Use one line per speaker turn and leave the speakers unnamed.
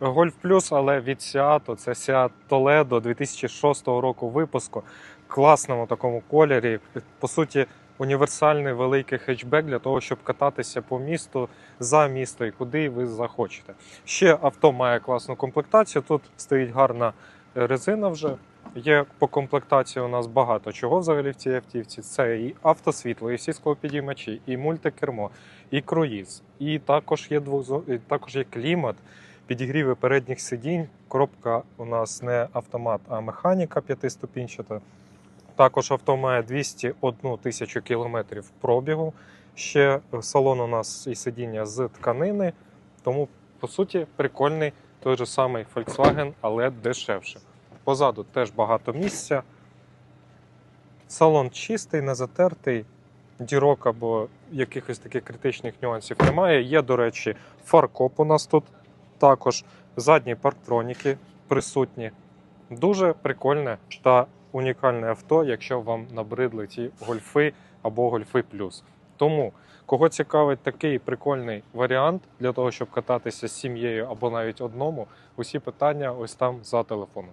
Golf Plus, але від Seat, це Seat Toledo 2006 року випуску. Класному такому кольорі. По суті, універсальний великий хетчбек для того, щоб кататися по місту за місто і куди ви захочете. Ще авто має класну комплектацію. Тут стоїть гарна резина вже. Є по комплектації у нас багато чого взагалі в цій автівці. Це і автосвітло, і всі склопідіймачі, і мультикермо, і круїз, і також є двохзо... і також є клімат, підігріви передніх сидінь. Коробка у нас не автомат, а механіка п'ятиступінчата. Також авто має 201 тисячу кілометрів пробігу. Ще салон у нас і сидіння з тканини, тому по суті прикольний той же самий Volkswagen, але дешевше. Позаду теж багато місця. Салон чистий, не затертий, дірок або якихось таких критичних нюансів немає. Є, до речі, фаркоп у нас тут також. Задні парктроніки присутні. Дуже прикольне та унікальне авто, якщо вам набридли ті гольфи або гольфи плюс. Тому, кого цікавить такий прикольний варіант для того, щоб кататися з сім'єю або навіть одному, усі питання ось там за телефоном.